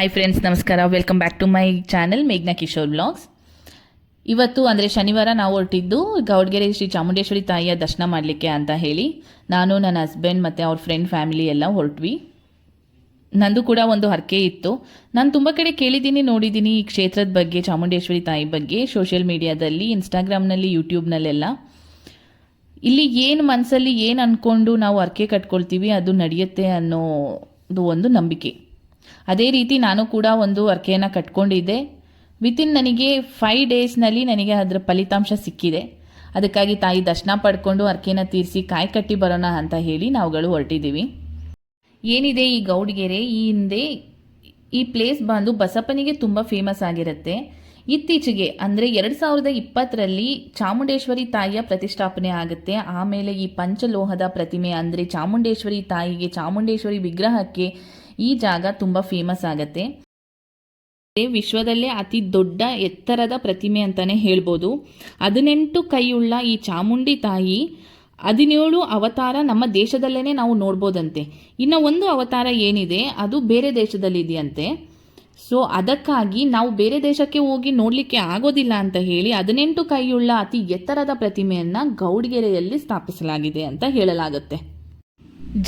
Hi friends ನಮಸ್ಕಾರ. Welcome back to my channel ಮೇಘ್ನಾ Kishore blogs ಇವತ್ತು ಅಂದರೆ ಶನಿವಾರ ನಾವು ಹೊರಟಿದ್ದು ಗೌಡ್ಗೆರೆ ಶ್ರೀ ಚಾಮುಂಡೇಶ್ವರಿ ತಾಯಿಯ ದರ್ಶನ ಮಾಡಲಿಕ್ಕೆ ಅಂತ ಹೇಳಿ ನಾನು, ನನ್ನ ಹಸ್ಬೆಂಡ್ ಮತ್ತು ಅವ್ರ ಫ್ರೆಂಡ್ ಫ್ಯಾಮಿಲಿ ಎಲ್ಲ ಹೊರಟ್ವಿ. ನಂದು ಕೂಡ ಒಂದು ಹರಕೆ ಇತ್ತು. ನಾನು ತುಂಬ ಕಡೆ ಕೇಳಿದ್ದೀನಿ, ನೋಡಿದ್ದೀನಿ ಈ ಕ್ಷೇತ್ರದ ಬಗ್ಗೆ, ಚಾಮುಂಡೇಶ್ವರಿ ತಾಯಿ ಬಗ್ಗೆ ಸೋಷಿಯಲ್ ಮೀಡಿಯಾದಲ್ಲಿ ಇನ್ಸ್ಟಾಗ್ರಾಮ್ನಲ್ಲಿ ಯೂಟ್ಯೂಬ್ನಲ್ಲೆಲ್ಲ ಇಲ್ಲಿ ಏನು ಮನಸ್ಸಲ್ಲಿ ಏನು ಅಂದ್ಕೊಂಡು ನಾವು ಹರಕೆ ಕಟ್ಕೊಳ್ತೀವಿ, ಅದು ನಡೆಯುತ್ತೆ ಅನ್ನೋದು ಒಂದು ನಂಬಿಕೆ. ಅದೇ ರೀತಿ ನಾನು ಕೂಡ ಒಂದು ಅರ್ಕೆಯನ್ನು ಕಟ್ಕೊಂಡಿದ್ದೆ. ವಿತಿನ್ ನನಗೆ ಫೈವ್ ಡೇಸ್ನಲ್ಲಿ ನನಗೆ ಅದರ ಫಲಿತಾಂಶ ಸಿಕ್ಕಿದೆ. ಅದಕ್ಕಾಗಿ ತಾಯಿ ದರ್ಶನ ಪಡ್ಕೊಂಡು ಅರ್ಕೆನ ತೀರಿಸಿ ಕಾಯಿ ಕಟ್ಟಿ ಬರೋಣ ಅಂತ ಹೇಳಿ ನಾವುಗಳು ಹೊರಟಿದ್ದೀವಿ. ಏನಿದೆ ಈ ಗೌಡ್ಗೆರೆ? ಈ ಹಿಂದೆ ಈ ಪ್ಲೇಸ್ ಬಂದು ಬಸಪ್ಪನಿಗೆ ತುಂಬ ಫೇಮಸ್ ಆಗಿರುತ್ತೆ. ಇತ್ತೀಚೆಗೆ ಅಂದರೆ ಎರಡು ಸಾವಿರದ ಇಪ್ಪತ್ತರಲ್ಲಿ ಚಾಮುಂಡೇಶ್ವರಿ ತಾಯಿಯ ಪ್ರತಿಷ್ಠಾಪನೆ ಆಗುತ್ತೆ. ಆಮೇಲೆ ಈ ಪಂಚಲೋಹದ ಪ್ರತಿಮೆ ಅಂದರೆ ಚಾಮುಂಡೇಶ್ವರಿ ತಾಯಿಗೆ ಚಾಮುಂಡೇಶ್ವರಿ ವಿಗ್ರಹಕ್ಕೆ ಈ ಜಾಗ ತುಂಬ ಫೇಮಸ್ ಆಗುತ್ತೆ. ವಿಶ್ವದಲ್ಲೇ ಅತಿ ದೊಡ್ಡ ಎತ್ತರದ ಪ್ರತಿಮೆ ಅಂತಾನೆ ಹೇಳ್ಬೋದು. ಹದಿನೆಂಟು ಕೈಯುಳ್ಳ ಈ ಚಾಮುಂಡಿ ತಾಯಿ ಹದಿನೇಳು ಅವತಾರ ನಮ್ಮ ದೇಶದಲ್ಲೇ ನಾವು ನೋಡ್ಬೋದಂತೆ. ಇನ್ನು ಒಂದು ಅವತಾರ ಏನಿದೆ, ಅದು ಬೇರೆ ದೇಶದಲ್ಲಿದೆಯಂತೆ. ಸೊ ಅದಕ್ಕಾಗಿ ನಾವು ಬೇರೆ ದೇಶಕ್ಕೆ ಹೋಗಿ ನೋಡಲಿಕ್ಕೆ ಆಗೋದಿಲ್ಲ ಅಂತ ಹೇಳಿ ಹದಿನೆಂಟು ಕೈಯುಳ್ಳ ಅತಿ ಎತ್ತರದ ಪ್ರತಿಮೆಯನ್ನು ಗೌಡಿಗೆರೆಯಲ್ಲಿ ಸ್ಥಾಪಿಸಲಾಗಿದೆ ಅಂತ ಹೇಳಲಾಗುತ್ತೆ.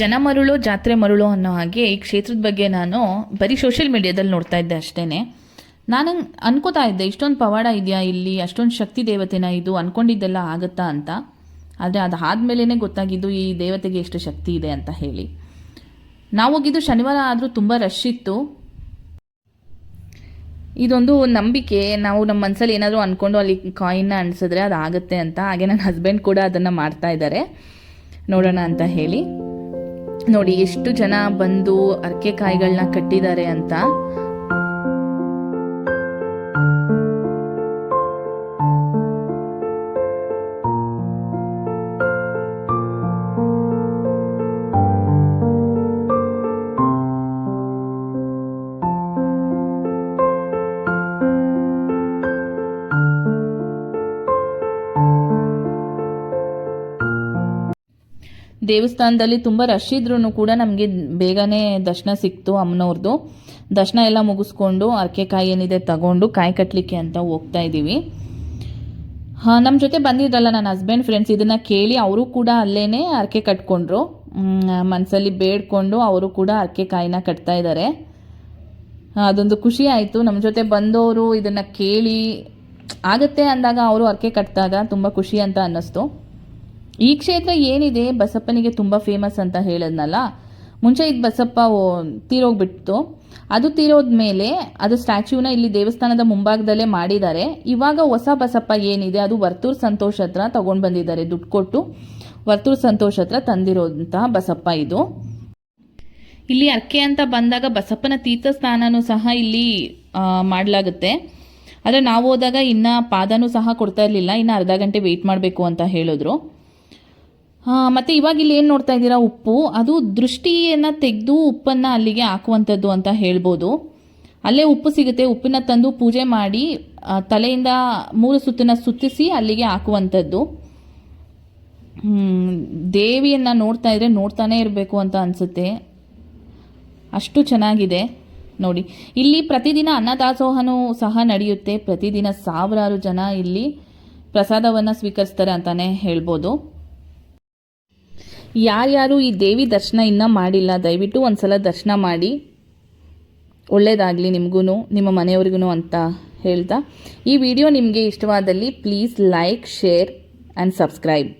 ಜನ ಮರುಳೋ ಜಾತ್ರೆ ಮರುಳು ಅನ್ನೋ ಹಾಗೆ ಈ ಕ್ಷೇತ್ರದ ಬಗ್ಗೆ ನಾನು ಬರೀ ಸೋಷಿಯಲ್ ಮೀಡಿಯಾದಲ್ಲಿ ನೋಡ್ತಾ ಇದ್ದೆ ಅಷ್ಟೇ ನಾನು ಅನ್ಕೋತಾ ಇದ್ದೆ, ಇಷ್ಟೊಂದು ಪವಾಡ ಇದೆಯಾ ಇಲ್ಲಿ, ಅಷ್ಟೊಂದು ಶಕ್ತಿ ದೇವತೆನ ಇದು ಅನ್ಕೊಂಡಿದ್ದೆಲ್ಲ ಆಗುತ್ತಾ ಅಂತ. ಆದರೆ ಅದಾದಮೇಲೆ ಗೊತ್ತಾಗಿದ್ದು ಈ ದೇವತೆಗೆ ಎಷ್ಟು ಶಕ್ತಿ ಇದೆ ಅಂತ ಹೇಳಿ. ನಾವು ಹೋಗಿದ್ದು ಶನಿವಾರ ಆದರೂ ತುಂಬ ರಶ್ ಇತ್ತು. ಇದೊಂದು ನಂಬಿಕೆ, ನಾವು ನಮ್ಮ ಮನಸ್ಸಲ್ಲಿ ಏನಾದರೂ ಅಂದ್ಕೊಂಡು ಅಲ್ಲಿ ಕಾಯಿನ್ನ ಅನಿಸಿದ್ರೆ ಅದು ಆಗುತ್ತೆ ಅಂತ. ಹಾಗೆ ನನ್ನ ಹಸ್ಬೆಂಡ್ ಕೂಡ ಅದನ್ನು ಮಾಡ್ತಾ ಇದ್ದಾರೆ. ನೋಡೋಣ ಅಂತ ಹೇಳಿ. ನೋಡಿ ಎಷ್ಟು ಜನ ಬಂದು ಅರ್ಕೆ ಕಾಯಿಗಳನ್ನ ಕಟ್ಟಿದ್ದಾರೆ ಅಂತ. ದೇವಸ್ಥಾನದಲ್ಲಿ ತುಂಬ ರಶ್ ಇದ್ರೂ ಕೂಡ ನಮಗೆ ಬೇಗನೆ ದರ್ಶನ ಸಿಕ್ತು ಅಮ್ಮನವ್ರದ್ದು ದರ್ಶನ ಎಲ್ಲ ಮುಗಿಸ್ಕೊಂಡು ಅರ್ಕೆಕಾಯಿ ಏನಿದೆ ತಗೊಂಡು ಕಾಯಿ ಕಟ್ಟಲಿಕ್ಕೆ ಅಂತ ಹೋಗ್ತಾ ಇದ್ದೀವಿ. ಹಾಂ ನಮ್ಮ ಜೊತೆ ಬಂದಿದ್ರಲ್ಲ ನನ್ನ ಹಸ್ಬೆಂಡ್ ಫ್ರೆಂಡ್ಸ್ ಇದನ್ನು ಕೇಳಿ ಅವರು ಕೂಡ ಅಲ್ಲೇ ಅರ್ಕೆ ಕಟ್ಕೊಂಡ್ರು. ಮನಸ್ಸಲ್ಲಿ ಬೇಡ್ಕೊಂಡು ಅವರು ಕೂಡ ಅರ್ಕೆ ಕಾಯಿನ ಕಟ್ತಾ ಇದ್ದಾರೆ ಅದೊಂದು ಖುಷಿ ಆಯಿತು. ನಮ್ಮ ಜೊತೆ ಬಂದವರು ಇದನ್ನು ಕೇಳಿ ಆಗತ್ತೆ ಅಂದಾಗ ಅವರು ಅರ್ಕೆ ಕಟ್ಟಿದಾಗ ತುಂಬ ಖುಷಿ ಅಂತ ಅನ್ನಿಸ್ತು. ಈ ಕ್ಷೇತ್ರ ಏನಿದೆ? ಬಸಪ್ಪನಿಗೆ ತುಂಬ ಫೇಮಸ್ ಅಂತ ಹೇಳದ್ನಲ್ಲ? ಮುಂಚೆ ಇದು ಬಸಪ್ಪ ತೀರೋಗ್ಬಿಟ್ಟು ಅದು ತೀರೋದ್ಮೇಲೆ ಅದು ಸ್ಟ್ಯಾಚ್ಯೂನ ಇಲ್ಲಿ ದೇವಸ್ಥಾನದ ಮುಂಭಾಗದಲ್ಲೇ ಮಾಡಿದ್ದಾರೆ. ಇವಾಗ ಹೊಸ ಬಸಪ್ಪ ಏನಿದೆ? ಅದು ವರ್ತೂರ್ ಸಂತೋಷ್ ಹತ್ರ ತಗೊಂಡು ಬಂದಿದ್ದಾರೆ ದುಡ್ಡು ಕೊಟ್ಟು. ವರ್ತೂರ್ ಸಂತೋಷ್ ಹತ್ರ ತಂದಿರೋಂತಹ ಬಸಪ್ಪ ಇದು. ಇಲ್ಲಿ ಅರ್ಕೆ ಅಂತ ಬಂದಾಗ ಬಸಪ್ಪನ ತೀರ್ಥಸ್ಥಾನನೂ ಸಹ ಇಲ್ಲಿ ಮಾಡಲಾಗುತ್ತೆ. ಆದರೆ ನಾವು ಹೋದಾಗ ಇನ್ನು ಪಾದನೂ ಸಹ ಕೊಡ್ತಾ ಇರಲಿಲ್ಲ. ಇನ್ನು ಅರ್ಧ ಗಂಟೆ ವೆಯ್ಟ್ ಮಾಡಬೇಕು ಅಂತ ಹೇಳಿದ್ರು. ಮತ್ತು ಇವಾಗ ಇಲ್ಲಿ ಏನು ನೋಡ್ತಾ ಇದ್ದೀರಾ? ಉಪ್ಪು. ಅದು ದೃಷ್ಟಿಯನ್ನು ತೆಗೆದು ಉಪ್ಪನ್ನು ಅಲ್ಲಿಗೆ ಹಾಕುವಂಥದ್ದು ಅಂತ ಹೇಳ್ಬೋದು. ಅಲ್ಲೇ ಉಪ್ಪು ಸಿಗುತ್ತೆ. ಉಪ್ಪನ್ನ ತಂದು ಪೂಜೆ ಮಾಡಿ ತಲೆಯಿಂದ ಮೂರು ಸುತ್ತನ್ನ ಸುತ್ತಿಸಿ ಅಲ್ಲಿಗೆ ಹಾಕುವಂಥದ್ದು. ದೇವಿಯನ್ನು ನೋಡ್ತಾ ಇದ್ರೆ ನೋಡ್ತಾನೆ ಇರಬೇಕು ಅಂತ ಅನಿಸುತ್ತೆ. ಅಷ್ಟು ಚೆನ್ನಾಗಿದೆ. ನೋಡಿ, ಇಲ್ಲಿ ಪ್ರತಿದಿನ ಅನ್ನದಾಸೋಹನೂ ಸಹ ನಡೆಯುತ್ತೆ. ಪ್ರತಿದಿನ ಸಾವಿರಾರು ಜನ ಇಲ್ಲಿ ಪ್ರಸಾದವನ್ನು ಸ್ವೀಕರಿಸ್ತಾರೆ ಅಂತಲೇ ಹೇಳ್ಬೋದು. ಯಾರ್ಯಾರು ಈ ದೇವಿ ದರ್ಶನ ಇನ್ನೂ ಮಾಡಿಲ್ಲ, ದಯವಿಟ್ಟು ಒಂದು ಸಲ ದರ್ಶನ ಮಾಡಿ. ಒಳ್ಳೆಯದಾಗಲಿ ನಿಮಗೂ ನಿಮ್ಮ ಮನೆಯವ್ರಿಗೂ ಅಂತ ಹೇಳ್ತಾ. ಈ ವಿಡಿಯೋ ನಿಮಗೆ ಇಷ್ಟವಾದಲ್ಲಿ please like share and subscribe